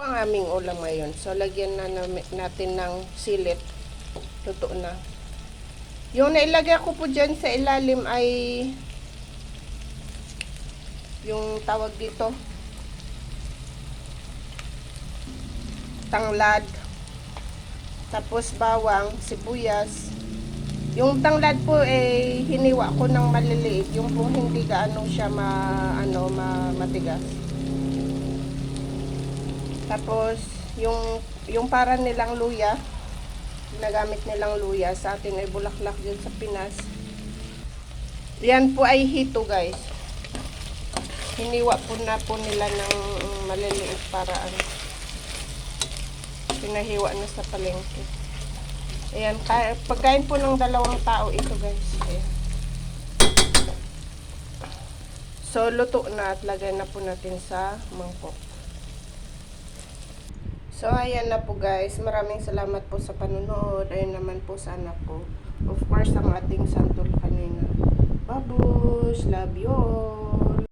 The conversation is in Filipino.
ang aming ulam ngayon. So, lagyan na natin ng silit. Totoo na. Yung nailagay ko po dyan sa ilalim ay yung tawag dito tanglad tapos bawang, sibuyas yung tanglad po eh hiniwa ko ng maliliit yung po hindi gaano siya ma, ano, ma, matigas tapos yung yung para nilang luya ginagamit nilang luya sa atin ay bulaklak dyan sa Pinas. Yan po ay hito guys. Hiniwa po na po nila ng maliliit para ano pinahiwa na sa palengke. Ayan pagkain po ng dalawang tao ito guys. Ayan. so luto na at lagay na po natin sa mangkok So, ayan na po guys. Maraming salamat po sa panunood. Ayun naman po sa anak ko. Of course, ang ating santol kanina. Babush! Love you all!